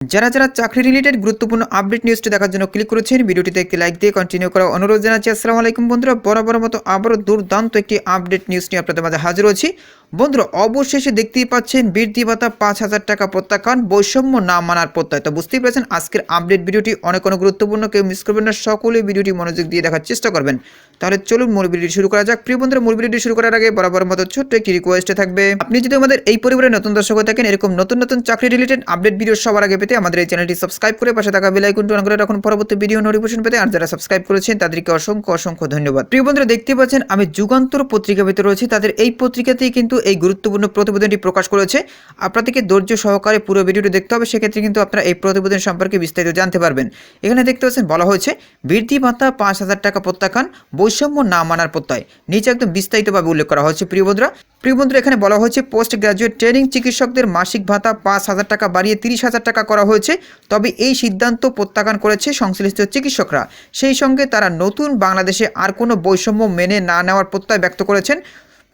যারা যারা চাকরি রিলেটেড গুরুত্বপূর্ণ আপডেট নিউজটি দেখার জন্য ক্লিক করেছেন, ভিডিওটিতে একটি লাইক দিয়ে কন্টিনিউ করা অনুরোধ জানাচ্ছি। আসসালামু আলাইকুম বন্ধুরা, বরাবর মতো আবারও দুর্দান্ত একটি আপডেট নিউজ নিয়ে আপনাদের মাঝে হাজির হচ্ছি বন্ধুরা, অবশেষে দেখতেই পাচ্ছেন বৃদ্ধি ভাতা পাঁচ হাজার টাকা প্রত্যাখ্যান, বৈষম্য না মানার প্রত্যয়। তো বুঝতেই পারছেন, আজকের আপডেট ভিডিওটি অনেক অনেক গুরুত্বপূর্ণ, কেউ মিস করবেন না, সকলে ভিডিওটি মনোযোগ দিয়ে দেখার চেষ্টা করবেন। তাহলে চলুন মূল ভিডিওটি শুরু করা যাক। প্রিয় বন্ধুরা, মূল ভিডিওটি শুরু করার আগে বরাবর মতো ছোট্ট একটি রিকোয়েস্টে থাকবে। আপনি যদি আমাদের এই পরিবারের নতুন দর্শক হয়ে থাকেন, এরকম নতুন নতুন চাকরি রিলেটেড আপডেট ভিডিও সবার আগে পেতে আমাদের এই চ্যানেলটি সাবস্ক্রাইব করে পাশে থাকা বেল আইকনটি অন করে রাখুন। পরবর্তী ভিডিও নোটিফিকেশন পেতে আর যারা সাবস্ক্রাইব করেছেন, তাদেরকে অসংখ্য অসংখ্য ধন্যবাদ। প্রিয় বন্ধুরা, দেখতে পাচ্ছেন আমি যুগান্তর পত্রিকা ভিতরে রয়েছি। তাদের এই পত্রিকাতেই কিন্তু এই গুরুত্বপূর্ণ প্রতিবেদনটি প্রকাশ করেছে। আপনাদেরকে ধৈর্য সহকারে পুরো ভিডিওটি দেখতে হবে। সেক্ষেত্রে কিন্তু আপনারা এই প্রতিবেদন সম্পর্কে বিস্তারিত জানতে পারবেন। এখানে দেখতে পাচ্ছেন, বলা হয়েছে, বৃদ্ধি ভাতা পাঁচ হাজার টাকা প্রত্যাখ্যান, বৈষম্য না মানার প্রত্যয়। নিচে একদম বিস্তারিতভাবে উল্লেখ করা হয়েছে, প্রিয় বন্ধুরা। প্রিয় বন্ধুরা, এখানে বলা হয়েছে পোস্ট গ্রাজুয়েট ট্রেনিং চিকিৎসকদের মাসিক ভাতা পাঁচ হাজার টাকা বাড়িয়ে তিরিশ হাজার টাকা করা হয়েছে, তবে এই সিদ্ধান্ত প্রত্যাখ্যান করেছে সংশ্লিষ্ট চিকিৎসকরা। সেই সঙ্গে তারা নতুন বাংলাদেশে আর কোনো বৈষম্য মেনে না নেওয়ার প্রত্যয় ব্যক্ত করেছেন।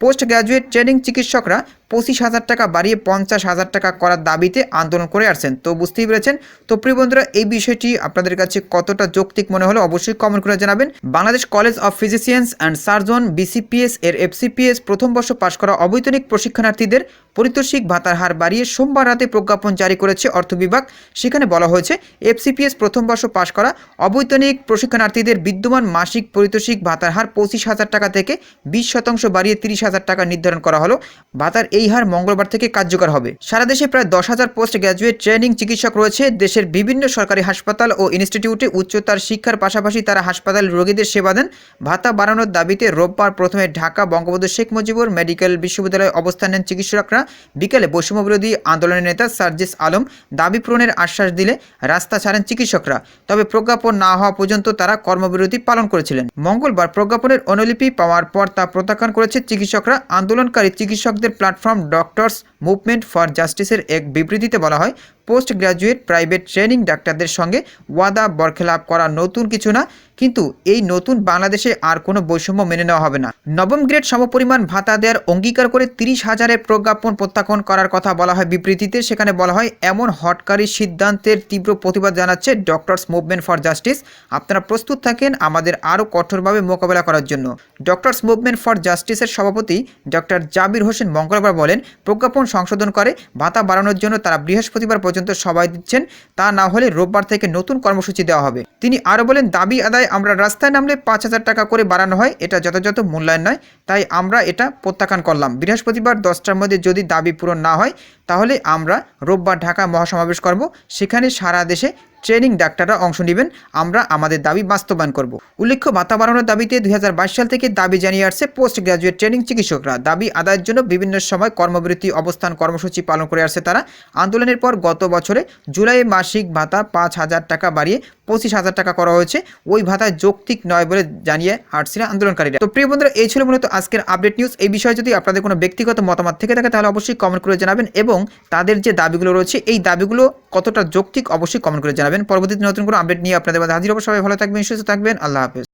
পোস্ট গ্র্যাজুয়েট ট্রেনিং চিকিৎসকরা পঁচিশ হাজার টাকা বাড়িয়ে পঞ্চাশ হাজার টাকা করার দাবিতে আন্দোলন করে আসছেন। তো বুঝতেই পেরেছেন? তো প্রিয় বন্ধুরা, এই বিষয়টি আপনাদের কাছে কতটা যৌক্তিক মনে হলো অবশ্যই কমেন্ট করে জানাবেন। Bangladesh college of physicians and surgeon BCPS এর এফসিপিএস প্রথম বর্ষ পাশ করা অবৈতনিক প্রশিক্ষণার্থীদের পারিতোষিক ভাতার হার বাড়িয়ে সোমবার রাতে প্রজ্ঞাপন জারি করেছে অর্থ বিভাগ। সেখানে বলা হয়েছে এফসিপিএস প্রথম বর্ষ পাশ করা অবৈতনিক প্রশিক্ষণার্থীদের বিদ্যমান মাসিক পারিতোষিক ভাতার হার পঁচিশ হাজার টাকা থেকে বিশ শতাংশ বাড়িয়ে তিরিশ হাজার টাকা নির্ধারণ করা হলো। ভাতার এই হার মঙ্গলবার থেকে কার্যকর হবে। সারা দেশে প্রায় দশ হাজার পোস্ট গ্র্যাজুয়েট ট্রেনিং চিকিৎসক রয়েছে। দেশের বিভিন্ন সরকারি হাসপাতাল ও ইনস্টিটিউটে উচ্চতার শিক্ষার পাশাপাশি তারা হাসপাতাল রোগীদের সেবা দেন। ভাতা বাড়ানোর দাবিতে রোববার প্রথমে ঢাকা বঙ্গবন্ধু শেখ মুজিবুর মেডিকেল বিশ্ববিদ্যালয়ে অবস্থান নেন চিকিৎসকরা। বিকেলে বৈষম্য বিরোধী আন্দোলনের নেতা সার্জিস আলম দাবি পূরণের আশ্বাস দিলে রাস্তা ছাড়েন চিকিৎসকরা। তবে প্রজ্ঞাপন না হওয়া পর্যন্ত তারা কর্মবিরতি পালন করেছিলেন। মঙ্গলবার প্রজ্ঞাপনের অনুলিপি পাওয়ার পর তা প্রত্যাখ্যান করেছে চিকিৎসকরা। আন্দোলনকারী চিকিৎসকদের প্ল্যাটফর্ম ডক্টরস মুভমেন্ট ফর জাস্টিসের এক বিবৃতিতে বলা হয় পোস্ট গ্র্যাজুয়েট প্রাইভেট ট্রেনিং ডাক্তারদের সঙ্গে ওয়াদা বরখেলাপ করা নতুন কিছু না, কিন্তু এই নতুন বাংলাদেশে আর কোনো বৈষম্য মেনে নেওয়া হবে না। নবম গ্রেড সমপরিমাণ ভাতা দেওয়ার অঙ্গীকার করে তিরিশ হাজারের প্রজ্ঞাপন প্রত্যাখ্যান করার কথা বলা হয় বিবৃতিতে। সেখানে বলা হয়, এমন হটকারী সিদ্ধান্তের তীব্র প্রতিবাদ জানাচ্ছে ডক্টরস মুভমেন্ট ফর জাস্টিস। আপনারা প্রস্তুত থাকেন আমাদের আরও কঠোরভাবে মোকাবেলা করার জন্য। ডক্টরস মুভমেন্ট ফর জাস্টিসের সভাপতি ডক্টর জাবির হোসেন মঙ্গলবার বলেন, প্রজ্ঞাপন সংশোধন করে, ভাতা বাড়ানোর জন্য তারা বৃহস্পতিবার পর্যন্ত সবাই দিচ্ছেন, তা না হলে রোববার থেকে নতুন কর্মসূচি দেওয়া হবে। তিনি আরও বলেন, দাবি আদায় আমরা রাস্তায় নামলে পাঁচ হাজার টাকা করে বাড়ানো হয়, এটা যথাযথ মূল্যায়ন নয়, তাই আমরা এটা প্রত্যাখ্যান করলাম। বৃহস্পতিবার দশটার মধ্যে যদি দাবি পূরণ না হয়, তাহলে আমরা রোববার ঢাকা মহাসমাবেশ করব, সেখানে সারা দেশে ট্রেনিং ডাক্তাররা অংশ নেবেন। আমরা আমাদের দাবি বাস্তবায়ন করব। উল্লেখ্য, ভাতা বাড়ানোর দাবিতে দুই হাজার বাইশ সাল থেকে দাবি জানিয়ে আসছে পোস্ট গ্রাজুয়েট ট্রেনিং চিকিৎসকরা। দাবি আদায়ের জন্য বিভিন্ন সময় কর্মবিরতি, অবস্থান, কর্মসূচি পালন করে আসছে তারা। আন্দোলনের পর গত বছরে জুলাই মাসিক ভাতা পাঁচ হাজার টাকা বাড়িয়ে পঁচিশ হাজার টাকা করা হয়েছে। ওই ভাতা যৌক্তিক নয় বলে জানিয়ে আসছিল আন্দোলনকারীরা। তো প্রিয় বন্ধুরা, এই ছিল মূলত আজকের আপডেট নিউজ। এই বিষয়ে যদি আপনাদের কোনো ব্যক্তিগত মতামত থেকে থাকে, তাহলে অবশ্যই কমেন্ট করে জানাবেন এবং তাদের যে দাবিগুলো রয়েছে, এই দাবিগুলো কতটা যৌক্তিক অবশ্যই কমেন্ট করে জানাবেন। পরবর্তীতে নতুন কোনো আপডেট নিয়ে আপনাদের মাঝে হাজির সবাই ভালো থাকবেন, সুস্থ থাকবেন। আল্লাহ হাফেজ।